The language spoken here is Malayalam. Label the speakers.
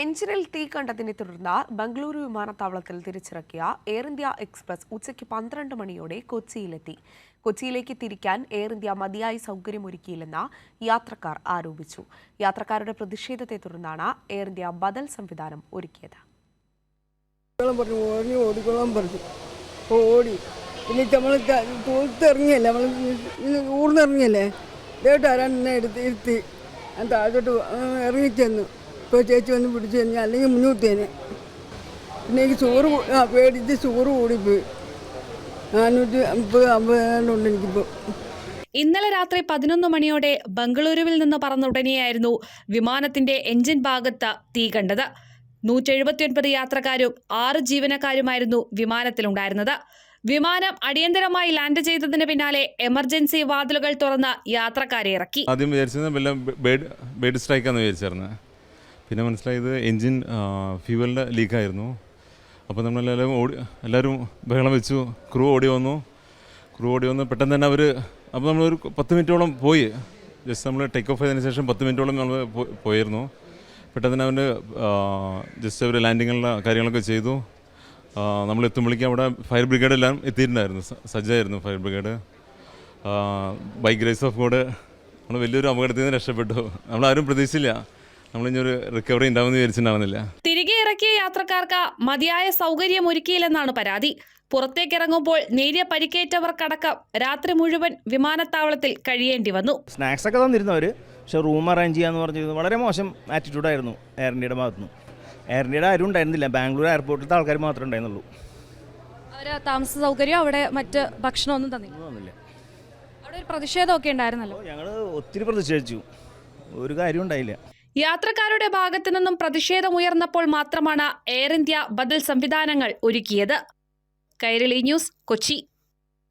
Speaker 1: എഞ്ചിനിൽ തീ കണ്ടതിനെ തുടർന്ന് ബംഗളൂരു വിമാനത്താവളത്തിൽ തിരിച്ചിറക്കിയ എയർ ഇന്ത്യ എക്സ്പ്രസ് ഉച്ചയ്ക്ക് പന്ത്രണ്ട് മണിയോടെ കൊച്ചിയിലെത്തി. കൊച്ചിയിലേക്ക് തിരിക്കാൻ എയർ ഇന്ത്യ മതിയായ സൗകര്യമൊരുക്കിയില്ലെന്ന് യാത്രക്കാർ ആരോപിച്ചു. യാത്രക്കാരുടെ പ്രതിഷേധത്തെ തുടർന്നാണ് എയർ ഇന്ത്യ ബദൽ സംവിധാനം ഒരുക്കിയത്.
Speaker 2: ഊർന്നിറങ്ങിയല്ലേ എടുത്ത് ഇരുത്തി. താഴോട്ട് ഇറങ്ങിച്ചെന്നു. ഇപ്പോൾ ചേച്ചി വന്ന് പിടിച്ചു കഴിഞ്ഞാൽ അല്ലെങ്കിൽ മുന്നൂറ്റേനെ പിന്നെ എനിക്ക് ചോറ് പേടിച്ച് ചോറ് കൂടിപ്പോയി. നാനൂറ്റി അമ്പത് അമ്പതുണ്ട് എനിക്കിപ്പോൾ
Speaker 3: ഇന്നലെ രാത്രി പതിനൊന്ന് മണിയോടെ ബംഗളൂരുവിൽ നിന്ന് പറന്ന ഉടനെയായിരുന്നു വിമാനത്തിന്റെ എഞ്ചിൻ ഭാഗത്ത് തീ കണ്ടത്. നൂറ്റെഴുപത്തിയൊൻപത് യാത്രക്കാരും ആറ് ജീവനക്കാരുമായിരുന്നു വിമാനത്തിലുണ്ടായിരുന്നത്. വിമാനം അടിയന്തരമായി ലാൻഡ് ചെയ്തതിന് പിന്നാലെ എമർജൻസി വാതിലുകൾ തുറന്ന് യാത്രക്കാരെ ഇറക്കി.
Speaker 4: ആദ്യം വിചാരിച്ചത് വല്ല ബേഡ് ബേഡ് സ്ട്രൈക്കാന്ന് വിചാരിച്ചായിരുന്നു. പിന്നെ മനസ്സിലായത് എൻജിൻ ഫ്യൂവലിന്റെ ലീക്കായിരുന്നു. അപ്പോൾ നമ്മളെല്ലാവരും ഓടി എല്ലാവരും ബഹളം വെച്ചു. ക്രൂ ഓടി വന്നു. ക്രൂ ഓടി വന്ന് പെട്ടെന്ന് തന്നെ അവർ അപ്പോൾ നമ്മളൊരു പത്ത് മിനിറ്റോളം പോയി. ജസ്റ്റ് നമ്മൾ ടേക്ക് ഓഫ് ചെയ്തതിന് ശേഷം പത്ത് മിനിറ്റോളം നമ്മൾ പോയിരുന്നു. പെട്ടെന്ന് തന്നെ അവന്റെ ജസ്റ്റ് അവർ ലാൻഡിങ്ങുള്ള കാര്യങ്ങളൊക്കെ ചെയ്തു. നമ്മൾ എത്തുമ്പോഴേക്കും അവിടെ ഫയർ ബ്രിഗേഡെല്ലാം എത്തിയിട്ടുണ്ടായിരുന്നു. സജ്ജമായിരുന്നു fire brigade by grace of God നമ്മൾ വലിയൊരു അപകടത്തിൽ നിന്ന് രക്ഷപ്പെട്ടു. നമ്മളാരും പ്രതീക്ഷിച്ചില്ല. നമ്മളിഞ്ഞൊരു റിക്കവറി ഉണ്ടാവുമെന്ന് വിചാരിച്ചിട്ടുണ്ടാവുന്നില്ല.
Speaker 3: തിരികെ ഇറക്കിയ യാത്രക്കാർക്ക് മതിയായ സൗകര്യം ഒരുക്കിയില്ലെന്നാണ് പരാതി. പുറത്തേക്കിറങ്ങുമ്പോൾ നേരിയ പരിക്കേറ്റവർക്കടക്കം രാത്രി മുഴുവൻ വിമാനത്താവളത്തിൽ കഴിയേണ്ടി വന്നു.
Speaker 5: സ്നാക്സ് ഒക്കെ തന്നിരുന്നവർ പക്ഷെ റൂം അറേഞ്ച് ചെയ്യാന്ന് പറഞ്ഞിരുന്നു വളരെ മോശം ആറ്റിറ്റ്യൂഡായിരുന്നു എയർ ഇന്ത്യയുടെ ഭാഗത്തുനിന്ന്. എയർ ഇന്ത്യയുടെ ആരും ഉണ്ടായിരുന്നില്ല. ബാംഗ്ലൂർ എയർപോർട്ടിലത്തെ ആൾക്കാർ മാത്രമേ ഉണ്ടായിരുന്നുള്ളൂ.
Speaker 6: അവർ താമസ സൗകര്യം അവിടെ മറ്റ് ഭക്ഷണമൊന്നും തന്നില്ല. അവിടെ ഒരു പ്രതിഷേധമൊക്കെ ഉണ്ടായിരുന്നല്ലോ.
Speaker 5: ഞങ്ങൾ ഒത്തിരി പ്രതിഷേധിച്ചു. ഒരു കാര്യം ഉണ്ടായില്ല.
Speaker 3: യാത്രക്കാരുടെ ഭാഗത്തു നിന്നും പ്രതിഷേധമുയർന്നപ്പോൾ മാത്രമാണ് എയർ ഇന്ത്യ ബദൽ സംവിധാനങ്ങൾ ഒരുക്കിയത്. കൈരളി ന്യൂസ് കൊച്ചി.